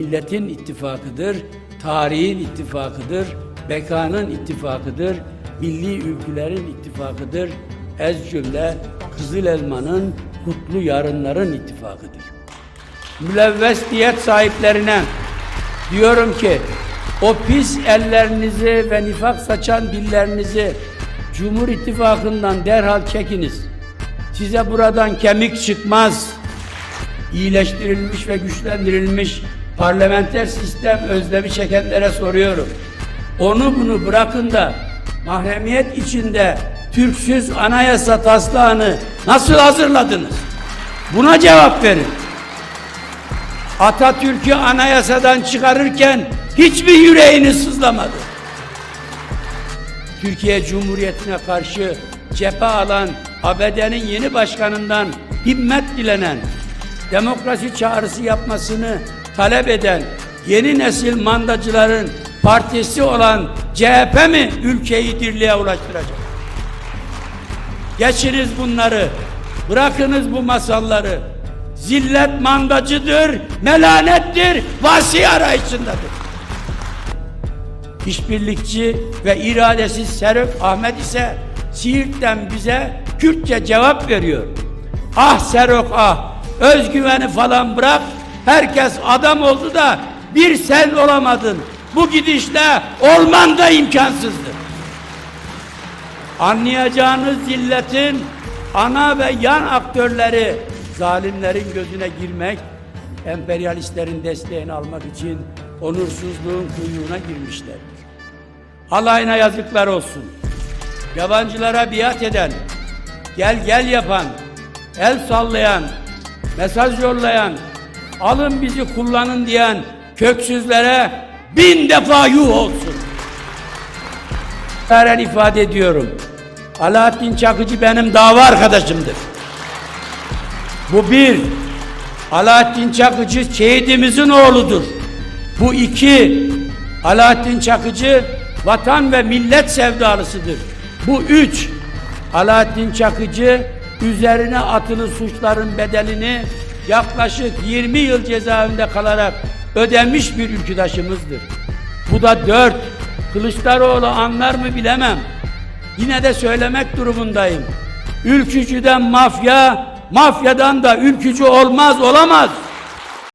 Milletin ittifakıdır, tarihin ittifakıdır, bekanın ittifakıdır, milli ülkülerin ittifakıdır. Ez cümle Kızıl Elma'nın kutlu yarınların ittifakıdır. Mülevves diyet sahiplerine diyorum ki o pis ellerinizi ve nifak saçan dillerinizi Cumhur İttifakı'ndan derhal çekiniz. Size buradan kemik çıkmaz iyileştirilmiş ve güçlendirilmiş parlamenter sistem özlemi çekenlere soruyorum. Onu bunu bırakın da mahremiyet içinde Türksüz anayasa taslağını nasıl hazırladınız? Buna cevap verin. Atatürk'ü anayasadan çıkarırken hiçbir yüreğiniz sızlamadı. Türkiye Cumhuriyeti'ne karşı cephe alan ABD'nin yeni başkanından himmet dilenen, demokrasi çağrısı yapmasını talep eden yeni nesil mandacıların partisi olan CHP mi ülkeyi dirliğe ulaştıracak? Geçiniz bunları, bırakınız bu masalları. Zillet mandacıdır, melanettir, vasi arayışındadır. İşbirlikçi ve iradesiz Serök Ahmet ise Siirt'ten bize Kürtçe cevap veriyor. Ah Serok ah, özgüveni falan bırak, herkes adam oldu da bir sen olamadın. Bu gidişle olman da imkansızdır. Anlayacağınız zilletin ana ve yan aktörleri zalimlerin gözüne girmek, emperyalistlerin desteğini almak için onursuzluğun kuyruğuna girmişlerdir. Alayına yazıklar olsun. Yabancılara biat eden, gel gel yapan, el sallayan, mesaj yollayan, alın bizi kullanın diyen köksüzlere bin defa yuh olsun. Haren ifade ediyorum. Alaaddin Çakıcı benim dava arkadaşımdır. Bu bir. Alaaddin Çakıcı şehidimizin oğludur. Bu iki. Alaaddin Çakıcı vatan ve millet sevdalısıdır. Bu üç. Alaaddin Çakıcı üzerine atılı suçların bedelini yaklaşık 20 yıl cezaevinde kalarak ödemiş bir ülküdaşımızdır. Bu da dört. Kılıçdaroğlu anlar mı bilemem. Yine de söylemek durumundayım. Ülkücüden mafya, mafyadan da ülkücü olmaz, olamaz.